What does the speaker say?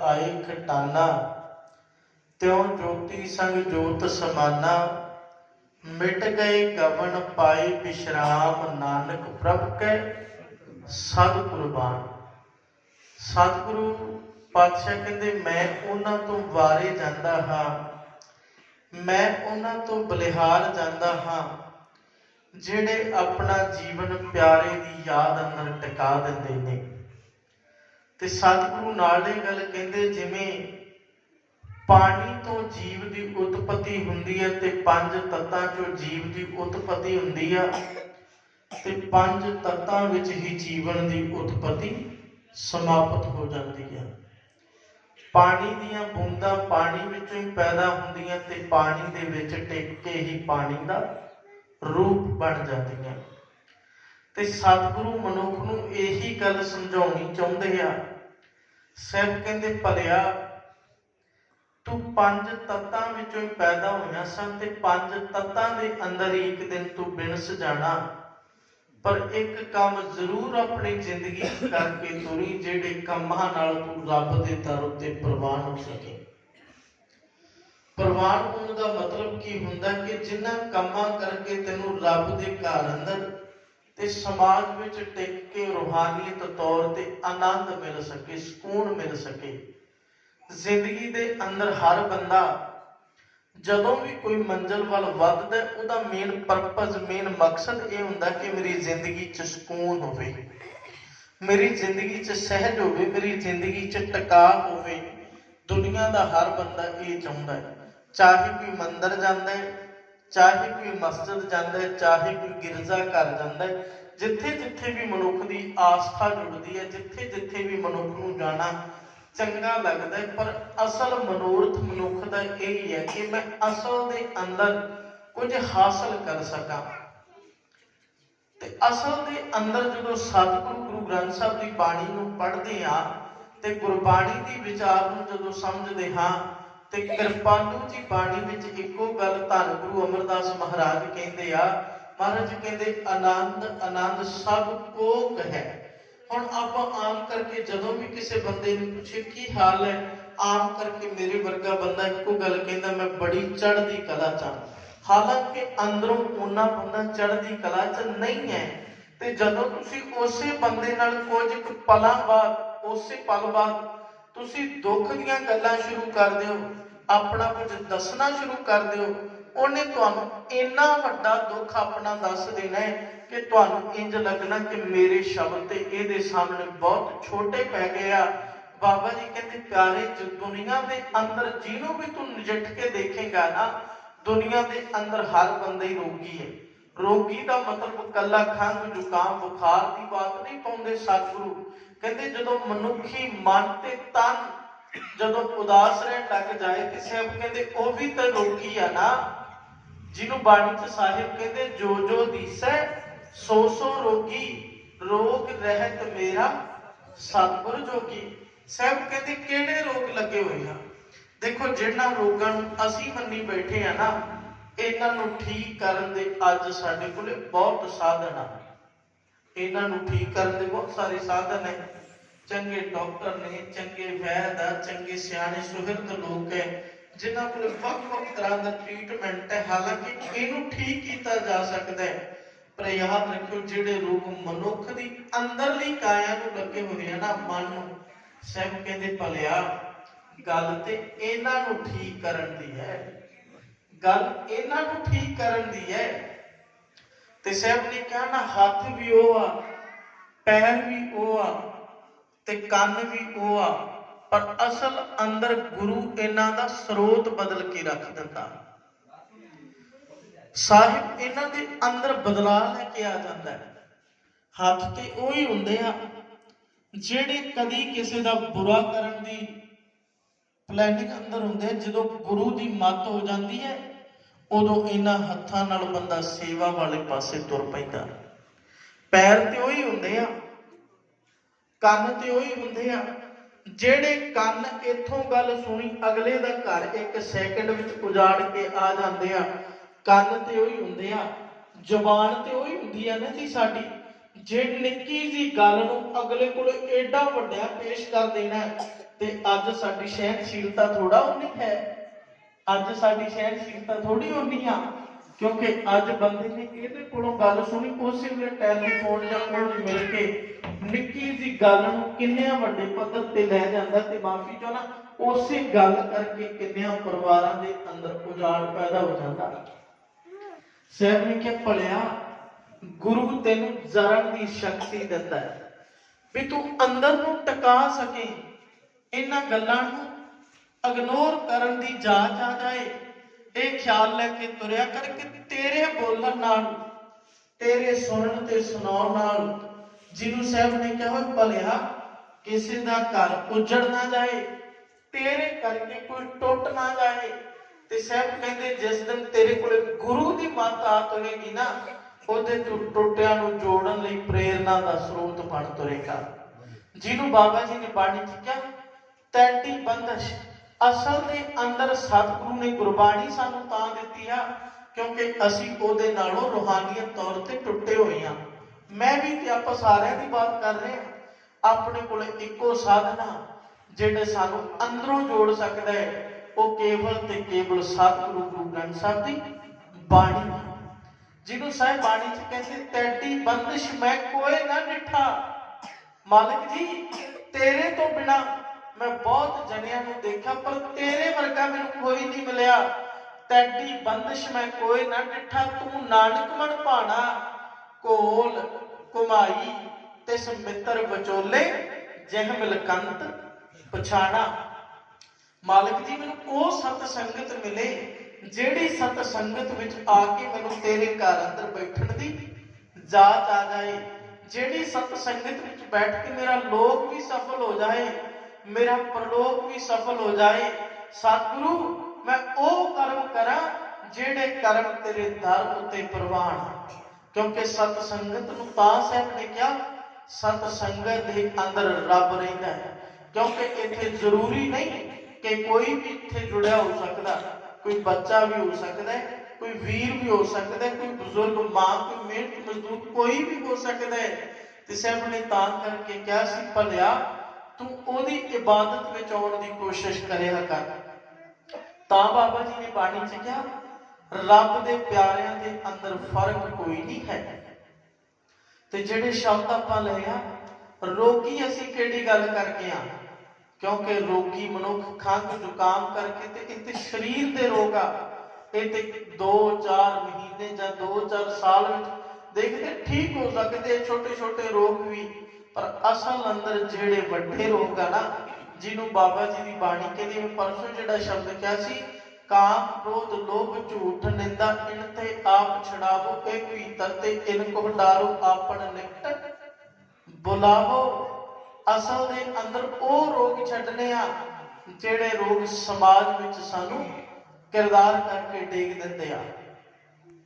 ਆਏ ਖਟਾਨਾ, ਤਿਉ ਜੋਤੀ ਸੰਗ ਜੋਤ ਸਮਾਨਾ, ਮਿਟ ਗਏ ਗਵਨ ਪਾਏ ਵਿਸ਼ਰਾਮ ਨਾਨਕ ਪ੍ਰਭ ਕੈ ਸਦ ਕੁਰਬਾਨ ਸਤਿਗੁਰੂ ਪਾਤਸ਼ਾਹ ਕਹਿੰਦੇ, ਮੈਂ ਉਹਨਾਂ ਤੋਂ ਵਾਰੇ ਜਾਂਦਾ ਹਾਂ, ਮੈਂ ਉਹਨਾਂ ਤੋਂ ਬਲਿਹਾਰ ਜਾਂਦਾ ਹਾਂ, ਜਿਹੜੇ ਆਪਣਾ ਜੀਵਨ ਪਿਆਰੇ ਦੀ ਯਾਦ ਅੰਦਰ ਟਿਕਾ ਦਿੰਦੇ ਨੇ। ਤੇ ਸਤਿਗੁਰੂ ਨਾਲ ਇਹ ਗੱਲ ਕਹਿੰਦੇ ਜਿਵੇਂ ਪਾਣੀ ਤੋਂ ਜੀਵ ਦੀ ਉਤਪਤੀ ਹੁੰਦੀ ਹੈ ਤੇ ਪੰਜ ਤੱਤਾਂ ਚੋਂ ਜੀਵ ਦੀ ਉਤਪਤੀ ਹੁੰਦੀ ਆ, ਤੇ ਪੰਜ ਤੱਤਾਂ ਵਿੱਚ ਹੀ ਜੀਵਨ ਦੀ ਉਤਪਤੀ ਸਮਾਪਤ ਹੋ ਜਾਂਦੀ ਹੈ ਪਾਣੀ ਦੀਆਂ ਬੂੰਦਾਂ ਪਾਣੀ ਵਿੱਚੋਂ ਹੀ ਪੈਦਾ ਹੁੰਦੀਆਂ ਤੇ ਪਾਣੀ ਦੇ ਵਿੱਚ ਟਿਕ ਕੇ ਹੀ ਪਾਣੀ ਦਾ ਰੂਪ ਬਣ ਜਾਂਦੀਆਂ। ਤੇ ਸਤਿਗੁਰੂ ਮਨੁੱਖ ਨੂੰ ਇਹੀ ਗੱਲ ਸਮਝਾਉਣੀ ਚਾਹੁੰਦੇ ਆ। ਸਹਿਬ ਕਹਿੰਦੇ, ਭਲਿਆ, ਤੂੰ ਪੰਜ ਤੱਤਾਂ ਵਿੱਚੋਂ ਪੈਦਾ ਹੋਇਆ ਸਨ ਤੇ ਪੰਜ ਤੱਤਾਂ ਦੇ ਅੰਦਰ ਹੀ ਇੱਕ ਦਿਨ ਤੂੰ ਬਿਨਸ ਜਾਣਾ। ਪਰ ਇੱਕ ਕੰਮ ਜ਼ਰੂਰ ਆਪਣੀ ਜ਼ਿੰਦਗੀ ਕਰਕੇ ਤੁਰੀ, ਜਿਹੜੇ ਕੰਮਾਂ ਨਾਲ ਤੂੰ ਰੱਬ ਦੇ ਦਰ ਉੱਤੇ ਪ੍ਰਵਾਨ ਹੋ ਸਕੇ। ਪ੍ਰਵਾਨ ਹੋਣ ਦਾ ਮਤਲਬ ਕੀ ਹੁੰਦਾ ਕਿ ਜਿਨ੍ਹਾਂ ਕੰਮਾਂ ਕਰਕੇ ਤੈਨੂੰ ਰੱਬ ਦੇ ਘਰ ਅੰਦਰ ਤੇ ਸਮਾਜ ਵਿੱਚ ਟਿਕ ਕੇ ਰੂਹਾਨੀਅਤ ਤੌਰ ਤੇ ਆਨੰਦ ਮਿਲ ਸਕੇ, ਸਕੂਨ ਮਿਲ ਸਕੇ। ਜ਼ਿੰਦਗੀ ਦੇ ਅੰਦਰ ਹਰ ਬੰਦਾ ਜਦੋਂ ਵੀ ਕੋਈ ਮੰਜ਼ਲ ਵੱਲ ਵੱਧਦਾ ਉਹਦਾ ਮੇਨ ਪਰਪਸ ਮੇਨ ਮਕਸਦ ਇਹ ਹੁੰਦਾ ਕਿ ਮੇਰੀ ਜ਼ਿੰਦਗੀ 'ਚ ਸਕੂਨ ਹੋਵੇ। ਮੇਰੀ ਜ਼ਿੰਦਗੀ 'ਚ ਸਹਿਜ ਹੋਵੇ, ਮੇਰੀ ਜ਼ਿੰਦਗੀ 'ਚ ਟਿਕਾਅ ਹੋਵੇ। ਦੁਨੀਆ ਦਾ ਹਰ ਬੰਦਾ ਇਹ ਚਾਹੁੰਦਾ ਹੈ। ਚਾਹੇ ਕੋਈ ਮੰਦਰ ਜਾਂਦਾ ਹੈ ਚਾਹੇ ਕੋਈ ਮਸਜਿਦ ਜਾਂਦਾ ਹੈ, ਚਾਹੇ ਕੋਈ ਗਿਰਜਾ ਘਰ ਜਾਂਦਾ ਹੈ, ਜਿੱਥੇ ਜਿੱਥੇ ਵੀ ਮਨੁੱਖ ਦੀ ਆਸਥਾ ਜੁੜਦੀ ਹੈ, ਜਿੱਥੇ ਜਿੱਥੇ ਵੀ ਮਨੁੱਖ ਨੂੰ ਜਾਣਾ ਚੰਗਾ ਲੱਗਦਾ ਹੈ, ਪਰ ਅਸਲ ਮਨੋਰਥ ਮਨੁੱਖ ਦਾ ਇਹ ਹੀ ਹੈ ਕਿ ਮੈਂ ਅਸਲ ਦੇ ਅੰਦਰ ਕੁਝ ਹਾਸਲ ਕਰ ਸਕਾਂ। ਤੇ ਅਸਲ ਦੇ ਅੰਦਰ ਜਦੋਂ ਸਤਿਗੁਰੂ ਗੁਰੂ ਗ੍ਰੰਥ ਸਾਹਿਬ ਦੀ ਬਾਣੀ ਨੂੰ ਪੜ੍ਹਦੇ ਹਾਂ ਤੇ ਗੁਰਬਾਣੀ ਦੀ ਵਿਚਾਰ ਨੂੰ ਜਦੋਂ ਸਮਝਦੇ ਹਾਂ ਤੇ ਕਿਰਪਾਲੂ ਜੀ ਬਾਣੀ ਵਿੱਚ ਇੱਕੋ ਗੱਲ ਧੰਨ ਗੁਰੂ ਅਮਰਦਾਸ ਮਹਾਰਾਜ ਕਹਿੰਦੇ ਆ, ਮਹਾਰਾਜ ਕਹਿੰਦੇ, ਆਨੰਦ ਆਨੰਦ ਸਭ ਕੋਕ ਹੈ ਹੁਣ ਆਪਾਂ ਆਮ ਕਰਕੇ ਜਦੋਂ ਵੀ ਕਿਸੇ ਬੰਦੇ ਨੂੰ ਪੁੱਛੇ, ਕੀ ਹਾਲ ਹੈ? ਆਮ ਕਰਕੇ ਮੇਰੇ ਵਰਗਾ ਬੰਦਾ ਇੱਕੋ ਗੱਲ ਕਹਿੰਦਾ, ਮੈਂ ਬੜੀ ਚੜ੍ਹਦੀ ਕਲਾ ਚ ਹਾਲਾਂਕਿ ਅੰਦਰੋਂ ਉਹਨਾਂ ਬੰਦਾ ਚੜ੍ਹਦੀ ਕਲਾ ਚ ਨਹੀਂ ਹੈ। ਤੇ ਜਦੋਂ ਤੁਸੀਂ ਉਸੇ ਬੰਦੇ ਨਾਲ ਕੁਝ ਪਲਾਂ ਬਾਅਦ, ਉਸੇ ਪਲ ਬਾਅਦ ਤੁਸੀਂ ਦੁੱਖ ਦੀਆਂ ਗੱਲਾਂ ਸ਼ੁਰੂ ਕਰ ਦਿਓ, ਆਪਣਾ ਕੁਝ ਦੱਸਣਾ ਸ਼ੁਰੂ ਕਰ ਦਿਓ। ਉਹਨੇ ਤੁਹਾਨੂੰ ਇੰਨਾ ਵੱਡਾ ਦੁੱਖ ਆਪਣਾ ਦੱਸ ਦੇਣਾ ਹੈ ਕਿ ਤੁਹਾਨੂੰ ਇੰਜ ਲੱਗਣਾ ਕਿ ਮੇਰੇ ਸ਼ਬਦ ਤੇ ਇਹਦੇ ਸਾਹਮਣੇ ਬਹੁਤ ਛੋਟੇ ਪੈ ਗਏ ਆ। ਬਾਬਾ ਜੀ ਕਹਿੰਦੇ, ਪਿਆਰੇ, ਜੋ ਦੁਨੀਆ ਦੇ ਅੰਦਰ ਜਿਹਨੂੰ ਵੀ ਤੂੰ ਨਜਿੱਠ ਕੇ ਦੇਖੇਗਾ ਨਾ, ਦੁਨੀਆ ਦੇ ਅੰਦਰ ਹਰ ਬੰਦਾ ਹੀ ਰੋਗੀ ਹੈ। ਰੋਗੀ ਦਾ ਮਤਲਬ ਕੱਲਾ ਖੰਘ, ਜ਼ੁਕਾਮ, ਬੁਖਾਰ ਦੀ ਬਾਤ ਨਹੀਂ ਪਾਉਂਦੇ ਸਤਿਗੁਰੂ। ਕਹਿੰਦੇ ਜਦੋਂ ਮਨੁੱਖੀ ਮਨ ਤੇ ਤਨ ਜਦੋਂ ਉਦਾਸ ਰਹਿਣ ਲੱਗ ਜਾਏ ਤੇ ਸਾਹਿਬ ਕਹਿੰਦੇ ਉਹ ਵੀ ਤਾਂ ਰੋਗੀ ਆ ਨਾ, ਜਿਹਨੂੰ ਬਾਣੀ ਚ ਸਾਹਿਬ ਕਹਿੰਦੇ ਜੋ ਜੋ ਦੀਸੈ, ਸੋ ਸੋ ਰੋਗੀ, ਰੋਗ ਰਹਿਤ ਮੇਰਾ ਸਤਿਗੁਰ ਜੋਗੀ। ਸਾਹਿਬ ਕਹਿੰਦੇ ਕਿਹੜੇ ਰੋਗ ਲੱਗੇ ਹੋਏ ਆ? ਦੇਖੋ ਜਿਹਨਾਂ ਰੋਗਾਂ ਨੂੰ ਅਸੀਂ ਮੰਨੀ ਬੈਠੇ ਆ ਨਾ, ਇਹਨਾਂ ਨੂੰ ਠੀਕ ਕਰਨ ਦੇ ਅੱਜ ਸਾਡੇ ਕੋਲੇ ਬਹੁਤ ਸਾਧਨ ਆ। ਇਹਨਾਂ ਨੂੰ ਠੀਕ ਕਰਨ ਦੇ ਬਹੁਤ ਸਾਰੇ ਸਾਧਨ ਹੈ। ਚੰਗੇ ਡਾਕਟਰ ਨੇ, ਚੰਗੇ ਵੈਦ ਆ, ਚੰਗੇ ਸਿਆਣੇ, ਸੁਹਿਰਦ ਲੋਕ ਹੈ, ਜਿਨ੍ਹਾਂ ਕੋਲ ਵੱਖ-ਵੱਖ ਤਰ੍ਹਾਂ ਦਾ ਟ੍ਰੀਟਮੈਂਟ ਹੈ। ਹਾਲਾਂਕਿ ਇਹਨੂੰ ਠੀਕ ਕੀਤਾ ਜਾ ਸਕਦਾ ਹੈ। ਪਰ ਯਾਦ ਰੱਖਿਓ, ਜਿਹੜੇ ਰੋਗ ਮਨੁੱਖ ਦੀ ਅੰਦਰਲੀ ਕਾਇਆ ਨੂੰ ਲੱਗੇ ਹੋਏ ਆ ਨਾ, ਮਨ ਨੂੰ, ਸਹਿਬ ਕਹਿੰਦੇ, ਭਲਿਆ, ਗੱਲ ਤੇ ਇਹਨਾਂ ਨੂੰ ਠੀਕ ਕਰਨ ਦੀ ਹੈ। ਗੱਲ ਇਹਨਾਂ ਨੂੰ ਠੀਕ ਕਰਨ ਦੀ ਹੈ। ਤੇ ਸਾਹਿਬ ਨੇ ਕਿਹਾ ਨਾ ਹੱਥ ਵੀ ਉਹ ਆ ਪੈਰ ਵੀ ਉਹ ਆ ਤੇ ਕੰਨ ਵੀ ਉਹ ਆ ਪਰ ਅਸਲ ਅੰਦਰ ਗੁਰੂ ਇਹਨਾਂ ਦਾ ਸਰੋਤ ਬਦਲ ਕੇ ਰੱਖ ਦਿੰਦਾ। ਸਾਹਿਬ ਇਹਨਾਂ ਦੇ ਅੰਦਰ ਬਦਲਾਅ ਲੈ ਕੇ ਆ ਜਾਂਦਾ ਹੈ। ਹੱਥ ਤੇ ਉਹ ਹੀ ਹੁੰਦੇ ਆ ਜਿਹੜੇ ਕਦੀ ਕਿਸੇ ਦਾ ਬੁਰਾ ਕਰਨ ਦੀ ਪਲੈਨਿੰਗ ਅੰਦਰ ਹੁੰਦੇ ਆ, ਜਦੋਂ ਗੁਰੂ ਦੀ ਮੱਤ ਹੋ ਜਾਂਦੀ ਹੈ ਉਦੋਂ ਇਹਨਾਂ ਹੱਥਾਂ ਨਾਲ ਬੰਦਾ ਸੇਵਾ ਵਾਲੇ ਪਾਸੇ ਤੁਰ ਪੈਂਦਾ। ਪੈਰ ਤੇ ਉਹੀ ਹੁੰਦੇ ਆ, ਕੰਨ ਤੇ ਉਹੀ ਹੁੰਦੇ ਆ। ਜਿਹੜੇ ਕੰਨ ਇੱਥੋਂ ਗੱਲ ਸੁਣੀ, ਅਗਲੇ ਦਾ ਘਰ ਇੱਕ ਸੈਕਿੰਡ ਵਿੱਚ ਉਜਾੜ ਕੇ ਆ ਜਾਂਦੇ ਆ। ਕੰਨ ਤੇ ਉਹੀ ਹੁੰਦੇ ਆ, ਜਬਾਨ ਤੇ ਉਹੀ ਹੁੰਦੀ ਆ ਨਾ ਜੀ ਸਾਡੀ। ਜੇ ਨਿੱਕੀ ਜੀ ਗੱਲ ਨੂੰ ਅਗਲੇ ਕੋਲ ਏਡਾ ਵੱਡਿਆ ਪੇਸ਼ ਕਰ ਦੇਣਾ, ਤੇ ਅੱਜ ਸਾਡੀ ਸਹਿਣਸ਼ੀਲਤਾ ਥੋੜਾ ਉਨੀ ਹੈ। ਅੱਜ ਸਾਡੀ ਸਹਿਣਸ਼ੀਲਤਾ ਥੋੜੀ ਉਨੀ ਆ ਕਿਉਂਕਿ ਅੱਜ ਬੰਦੇ ਨੇ ਇਹਦੇ ਕੋਲੋਂ ਗੱਲ ਸੁਣੀ, ਉਸੇ ਵੇਲੇ ਟੈਲੀਫੋਨ ਜਾਂ ਕੋਈ ਮਿਲ ਕੇ ਨਿੱਕੀ ਜੀ ਗੱਲ ਨੂੰ ਕਿੰਨਿਆਂ ਵੱਡੇ ਪੱਧਰ ਤੇ ਲੈ ਜਾਂਦਾ ਤੇ ਮਾਫੀ ਚਾਹਣਾ ਉਸੇ ਗੱਲ ਕਰਕੇ ਕਿੰਨਿਆਂ ਪਰਿਵਾਰਾਂ ਦੇ ਅੰਦਰ ਉਜਾੜ ਪੈਦਾ ਹੋ ਜਾਂਦਾ। ਸਾਹਿਬ ਨੇ ਕਿਹਾ, ਭਲਿਆ, ਗੁਰੂ ਤੈਨੂੰ ਜ਼ਰਨ ਦੀ ਸ਼ਕਤੀ ਦਿੰਦਾ ਹੈ ਵੀ ਤੂੰ ਅੰਦਰ ਨੂੰ ਟਿਕਾ ਸਕੇ, ਇਹਨਾਂ ਗੱਲਾਂ ਨੂੰ ਇਗਨੋਰ ਕਰਨ ਦੀ ਜਾਂਚ ਆ ਜਾਏ। ਇਹ ਖਿਆਲ ਲੈ ਕੇ ਤੁਰਿਆ ਕਰ ਕਿ ਤੇਰੇ ਬੋਲਣ ਨਾਲ, ਤੇਰੇ ਸੁਣਨ ਤੇ ਸੁਣਾਉਣ ਨਾਲ ਜਿਹਨੂੰ ਸਾਹਿਬ ਨੇ ਕਿਹਾ ਹੋਇਆ ਭਲਿਆ, ਕਿਸੇ ਦਾ ਘਰ ਉਜੜ ਨਾ ਜਾਏ, ਤੇਰੇ ਕਰਕੇ ਕੋਈ ਟੁੱਟ ਨਾ ਜਾਏ। ਤੇ ਸਾਹਿਬ ਕਹਿੰਦੇ, ਜਿਸ ਦਿਨ ਤੇਰੇ ਕੋਲ ਗੁਰੂ ਦੀ ਮੱਤ ਆ ਤੁਰੇਗੀ ਨਾ, ਉਹਦੇ ਤੋਂ ਟੁੱਟਿਆਂ ਨੂੰ ਜੋੜਨ ਲਈ ਪ੍ਰੇਰਣਾ ਦਾ ਸਰੋਤ ਬਣ ਤੁਰੇਗਾ। ਜਿਹਨੂੰ ਬਾਬਾ ਜੀ ਨੇ ਬਾਣੀ ਚ ਕਿਹਾ ਤੈਟੀ ਬੰਦਸ਼ ਅਸਲ ਦੇ ਅੰਦਰ ਸਤਿਗੁਰੂ ਨੇ ਗੁਰਬਾਣੀ ਸਾਨੂੰ ਤਾਂ ਦਿੱਤੀ ਆ, ਕਿਉਂਕਿ ਅਸੀਂ ਉਹਦੇ ਨਾਲੋਂ ਰੂਹਾਨੀਅਤ ਤੌਰ ਤੇ ਟੁੱਟੇ ਹੋਏ ਆ। ਮੈਂ ਵੀ ਤੇ ਆਪਾਂ ਸਾਰਿਆਂ ਦੀ ਬਾਤ ਕਰ ਰਹੇ ਆ, ਆਪਣੇ ਕੋਲ ਇੱਕੋ ਸਾਧਨਾ ਜਿਹੜੇ ਸਾਨੂੰ ਅੰਦਰੋਂ ਜੋੜ ਸਕਦਾ ਹੈ। ਉਹ ਕੇਵਲ ਤੇ ਕੇਵਲ ਸਤਿਗੁਰੂ ਗੁਰੂ ਗ੍ਰੰਥ ਸਾਹਿਬ ਦੀ ਬਾਣੀ ਜਿਹਨੂੰ ਸਾਹਿਬ ਬਾਣੀ ਚ ਕਹਿੰਦੇ ਤੈਡੀ ਬੰਦਿਸ਼ ਮੈਂ ਕੋਈ ਨਾ ਡਿਠਾ। ਮਾਲਕ ਜੀ, ਤੇਰੇ ਤੋਂ ਬਿਨਾ ਮੈਂ ਬਹੁਤ ਜਣਿਆਂ ਨੂੰ ਦੇਖਿਆ, ਪਰ ਤੇਰੇ ਵਰਗਾ ਮੈਨੂੰ ਕੋਈ ਨਹੀਂ ਮਿਲਿਆ। ਤੈਡੀ ਬੰਦਿਸ਼ ਮੈਂ ਕੋਈ ਨਾ ਡਿਠਾ, ਤੂੰ ਨਾਨਕ ਮਨ ਭਾਣਾ ਕੋਲ ਕੁਮਾਈ ਤੇ ਮਿੱਤਰ ਵਿਚੋਲੇ ਜਿਹ ਮਿਲਕੰਤ ਪਛਾਣਾ। ਮਾਲਕ ਜੀ, ਮੈਨੂੰ ਉਹ ਸਤ ਸੰਗਤ ਮਿਲੇ, ਜਿਹੜੀ ਸਤ ਸੰਗਤ ਵਿੱਚ ਆ ਕੇ ਮੈਨੂੰ ਤੇਰੇ ਘਰ ਅੰਦਰ ਬੈਠਣ ਦੀ ਜਾਚ ਆ ਜਾਏ, ਜਿਹੜੀ ਸਤ ਸੰਗਤ ਵਿੱਚ ਬੈਠ ਕੇ ਮੇਰਾ ਲੋਕ ਵੀ ਸਫਲ ਹੋ ਜਾਏ ਮੇਰਾ ਪਰਲੋਕ ਵੀ ਸਫਲ ਹੋ ਜਾਏ। ਸਤਿਗੁਰੂ, ਮੈਂ ਉਹ ਕਰਮ ਕਰਾਂ ਜਿਹੜੇ ਕਰਮ ਤੇਰੇ ਦਰ ਉੱਤੇ ਪ੍ਰਵਾਨ ਕਿਉਂਕਿ ਸਤ ਸੰਗਤ ਨੂੰ ਤਾਂ ਸਾਹਿਬ ਨੇ ਕਿਹਾ ਸਤ ਸੰਗਤ ਦੇ ਅੰਦਰ ਰੱਬ ਰਹਿੰਦਾ ਹੈ। ਕਿਉਂਕਿ ਇੱਥੇ ਜ਼ਰੂਰੀ ਨਹੀਂ ਕਿ ਕੋਈ ਵੀ ਇੱਥੇ ਜੁੜਿਆ ਹੋ ਸਕਦਾ। ਕੋਈ ਬੱਚਾ ਵੀ ਹੋ ਸਕਦਾ ਹੈ, ਕੋਈ ਵੀਰ ਵੀ ਹੋ ਸਕਦਾ ਹੈ, ਕੋਈ ਬਜ਼ੁਰਗ, ਮਾਂ, ਕੋਈ ਮਿਹਨਤ ਮਜ਼ਦੂਰ, ਕੋਈ ਵੀ ਹੋ ਸਕਦਾ ਹੈ। ਤੇ ਸਾਹਿਬ ਨੇ ਤਾਂ ਕਰਕੇ ਕਿਹਾ ਸੀ, ਭਲਿਆ ਤੂੰ ਉਹਦੀ ਇਬਾਦਤ ਵਿੱਚ ਆਉਣ ਦੀ ਕੋਸ਼ਿਸ਼ ਕਰਿਆ ਕਰ। ਤਾਂ ਬਾਬਾ ਜੀ ਨੇ ਬਾਣੀ ਚ ਕਿਹਾ, ਰੱਬ ਦੇ ਪਿਆਰਿਆਂ ਦੇ ਅੰਦਰ ਫ਼ਰਕ ਕੋਈ ਨਹੀਂ ਹੈ। ਤੇ ਜਿਹੜੇ ਸ਼ਬਦ ਆਪਾਂ ਲਏ ਆ, ਰੋਗੀ ਅਸੀਂ ਕਿਹੜੀ ਗੱਲ ਕਰਕੇ ਆ? ਕਿਉਂਕਿ ਰੋਗੀ ਮਨੁੱਖ ਖੰਘ ਜ਼ੁਕਾਮ ਕਰਕੇ ਤੇ ਇੱਥੇ ਸਰੀਰ ਦੇ ਰੋਗ ਆ। ਇਹ ਤੇ 2-4 ਮਹੀਨੇ ਜਾਂ 2-4 ਸਾਲ ਵਿੱਚ ਦੇਖਦੇ ਠੀਕ ਹੋ ਸਕਦੇ ਛੋਟੇ ਛੋਟੇ ਰੋਗ ਵੀ। ਪਰ ਅਸਲ ਅੰਦਰ ਜਿਹੜੇ ਵੱਡੇ ਰੋਗ ਆ ਨਾ, ਜਿਹਨੂੰ ਬਾਬਾ ਜੀ ਦੀ ਬਾਣੀ ਕਹਿੰਦੀ ਮੈਂ ਪਰਸੋਂ ਜਿਹੜਾ ਸ਼ਬਦ ਕਿਹਾ ਸੀ, ਕਾਮ ਕ੍ਰੋਧ ਲੋਭ ਝੂਠ ਨਿੰਦਾ, ਇਨ ਤੇ ਆਪ ਛਡਾਵੋ, ਇਹ ਭੀਤਰ ਤੇ ਇਨ ਕੋ ਡਾਰੋ, ਆਪਣ ਨਿਕਟ ਬੁਲਾਵੋ। ਅਸਲ ਦੇ ਅੰਦਰ ਉਹ ਰੋਗ ਛੱਡਨੇ ਆ, ਜਿਹੜੇ ਰੋਗ ਸਮਾਜ ਵਿੱਚ ਸਾਨੂੰ ਕਿਰਦਾਰ ਕਰਕੇ ਡੇਗ ਦਿੰਦੇ ਆ।